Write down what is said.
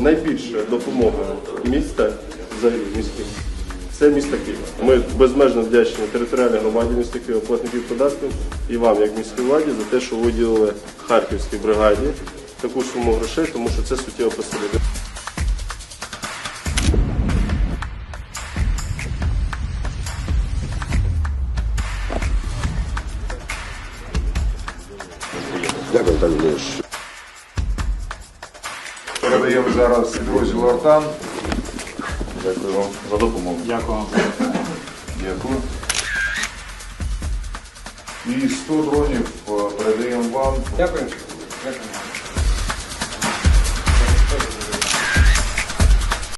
найбільша допомога міста, взагалі міським, це місто Києва. Ми безмежно вдячні територіальній громаді міста Києва, платників податків і вам, як міській владі, за те, що виділили Харківській бригаді таку суму грошей, тому що це суттєво посилює. Дякую, Володимирович. Передаємо зараз підрозділу Артан. Дякую вам за допомогу. Дякую. Дякую. І 100 дронів е, передаємо вам. Дякую.